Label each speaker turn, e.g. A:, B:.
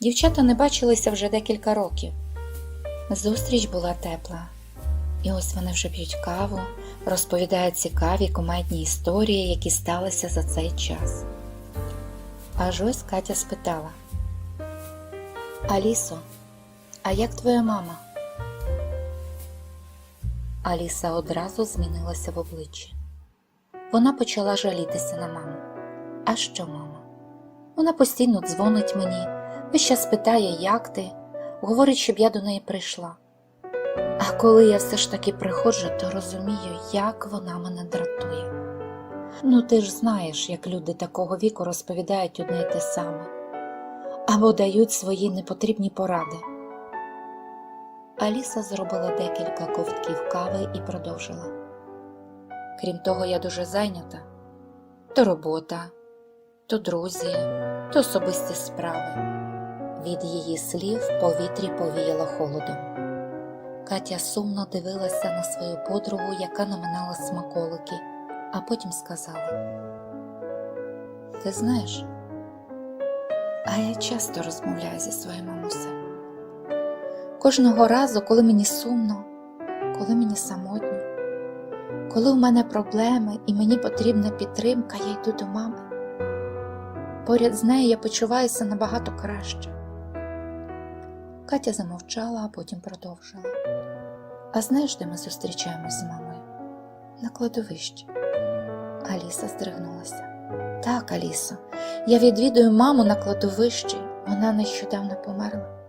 A: Дівчата не бачилися вже декілька років. Зустріч була тепла. І ось вони вже п'ють каву, розповідають цікаві кумедні історії, які сталися за цей час. Аж ось Катя спитала: Алісо, а як твоя мама? Аліса одразу змінилася в обличчі. Вона почала жалітися на маму. А що, мама? Вона постійно дзвонить мені, весь час питає, як ти, говорить, щоб я до неї прийшла. А коли я все ж таки приходжу, то розумію, як вона мене дратує. Ну, ти ж знаєш, як люди такого віку розповідають одне й те саме або дають свої непотрібні поради. Аліса зробила декілька ковтків кави і продовжила. Крім того, я дуже зайнята то робота, то друзі, то особисті справи. Від її слів в повітрі повіяло холодом. Катя сумно дивилася на свою подругу, яка наминала смаколики, а потім сказала: Ти знаєш, а я часто розмовляю зі своєю мамусею. Кожного разу, коли мені сумно, коли мені самотньо, коли у мене проблеми і мені потрібна підтримка, я йду до мами. Поряд з нею я почуваюся набагато краще. Катя замовчала, а потім продовжила. А знаєш, де ми зустрічаємось з мамою? На кладовищі. Аліса здригнулася. Так, Алісо, я відвідую маму на кладовищі. Вона нещодавно померла.